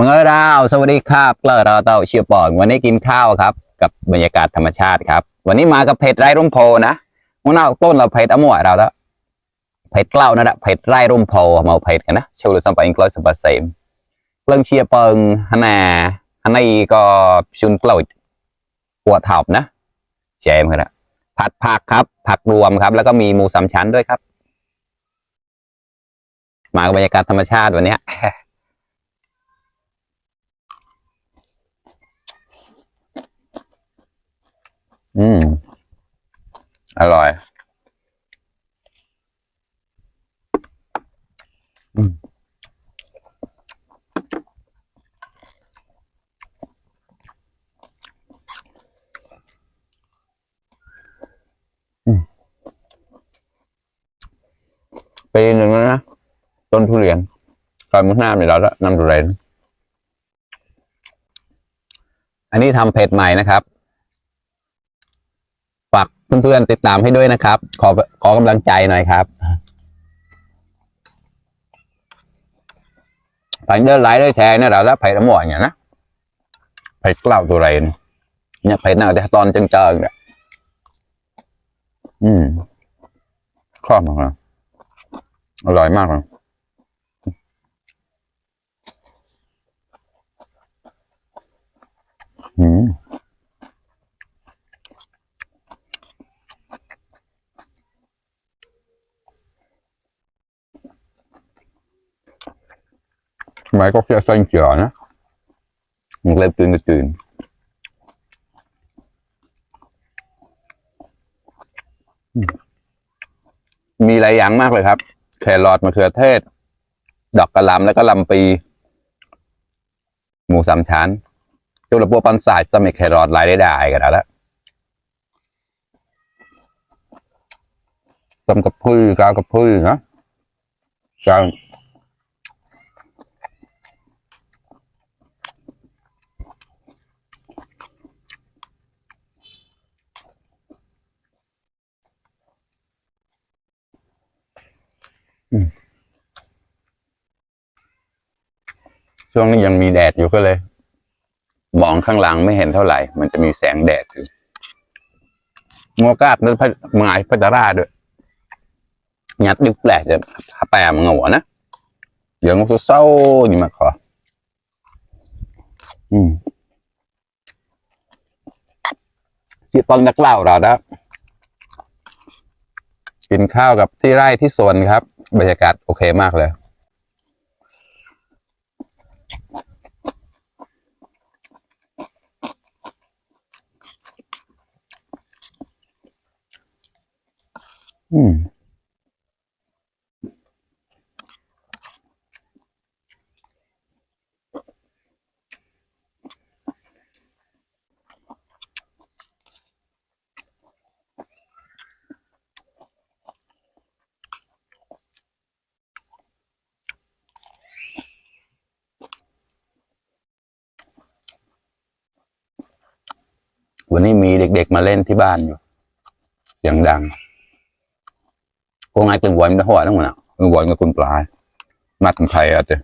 มังเออดาวสวัสดีครับเกลอเราเต่าเชียร์ปองวันนี้กินข้าวครับ กับบรรยากาศธรรมชาติครับ วันนี้มากับเผ็ดไร่ร่มโพนะวันน่าต้นเราเผ็ดอมวยเราแล้วเผ็ดเกล้านะดะเผ็ดไร่ร่มโพมาเผ็ดกันนะชูรุสัมปะอิงกลอยสุปเสมเรื่องเชียร์ปิงฮันนาฮันนาอีก็ชุนกลอยหัวถอบนะเจมส์ครับผัดผักครับ ผักรวมครับ แล้วก็มีหมูสามชั้นด้วยครับ มากับบรรยากาศธรรมชาติวันนี้ อืม อร่อย อืมอืมปีหนึ่งแล้วนะ ต้นทุเรียนตอนมุกน้ำเนี่ยเราแล้วนำทุเรียนอันนี้ทำเพจใหม่นะครับ เพื่อนๆติดตามให้ด้วยนะครับ ขอขอกำลังใจหน่อยครับผ่านเดินไลน์ได้แชร์เนี่ยเราแล้วเพจทั้งหมดเนี่ยนะเพจเล่าตัวเรนเนี่ยเพจน่าจะตอนเจิงๆเนี่ยอืมครอมากเลยอร่อยมากเลย Mày có kia xanh chở nhá. Mình lên ตื่นตื่นมีหลายอย่างมากเลยครับ แครอทมะเขือเทศ ดอกกระลำแล้วก็ลำปี หมูสามชั้นจุลปัวปันสายจะมีแครอทลายได้ได้กันแล้วต้มกับพือกาวกับพือนะกา ช่วงนี้ยังมีแดดอยู่ก็เลย มองข้างหลังไม่เห็นเท่าไหร่ มันจะมีแสงแดดอยู่งัวกาบนั่นพะหมายพัตราด้วยยัดดิบแปลกจะแปมงัวนะเดี๋ยวงูเศร้านี่มาขอ อืมสิปังนักเล่าเราแล้กินข้าวกับที่ไร่ที่สวนครับ บรรยากาศโอเคมากเลย อืมวันนี้มีเด็กๆมาเล่นที่บ้านอยู่เสียงดัง พวกนั้นเป็นหวานมันหัวานทั้งหมดอะมันหวานกับคนปลายมาทำไทยอะจ้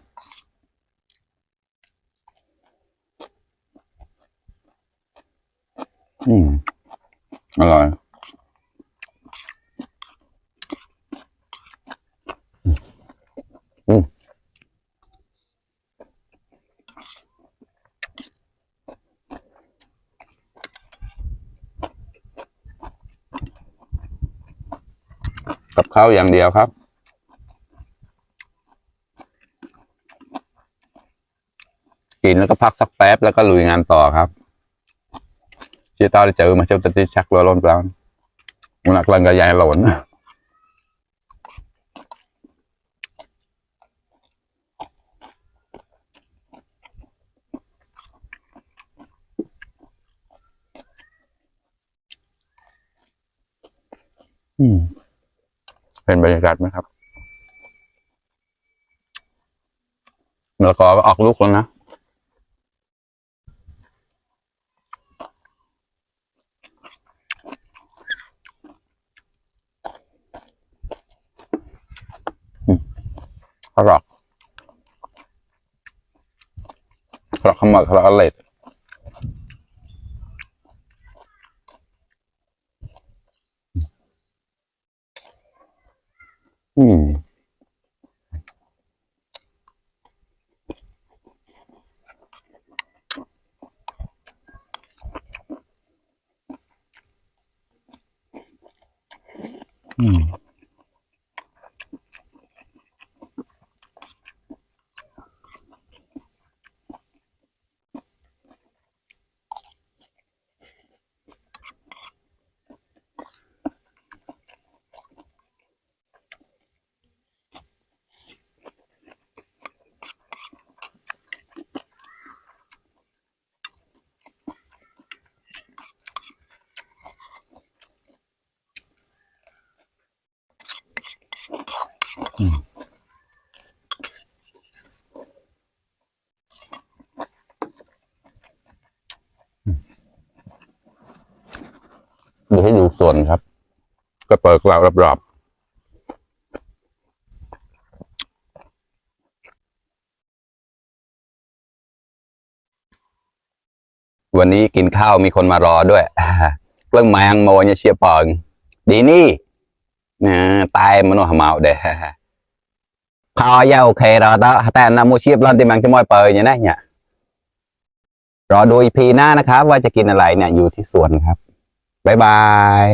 อืมอร่อย กับข้าวอย่างเดียวครับ กินแล้วก็ พัก สัก แป๊บ แล้วก็ ลุย งานต่อครับ Kita ada jauh macam tadi sak lolon brown. Unak langga yang lolon. Hmm. เป็นบรรยากาศไหมครับมะละกอก็ออกลูกแล้วนะอร่อยเพราะเขมาเพราะอะไร อืมอืม ดูให้ดูส่วนครับ ก็เปิดกล่าวรอบวันนี้กินข้าวมีคนมารอด้วยเรื่องแมงโมเนี่ยเชียร์ปองดีนี่นะตายมันว่าเมาเด้ พอยาโอเคเราต่อแต่นามูเชียบร้อนติมังจะมอยเปยเนี่ยนะเนี่ยรอดูอีพีหน้านะครับ ว่าจะกินอะไรเนี่ยอยู่ที่สวนครับ บ๊ายบาย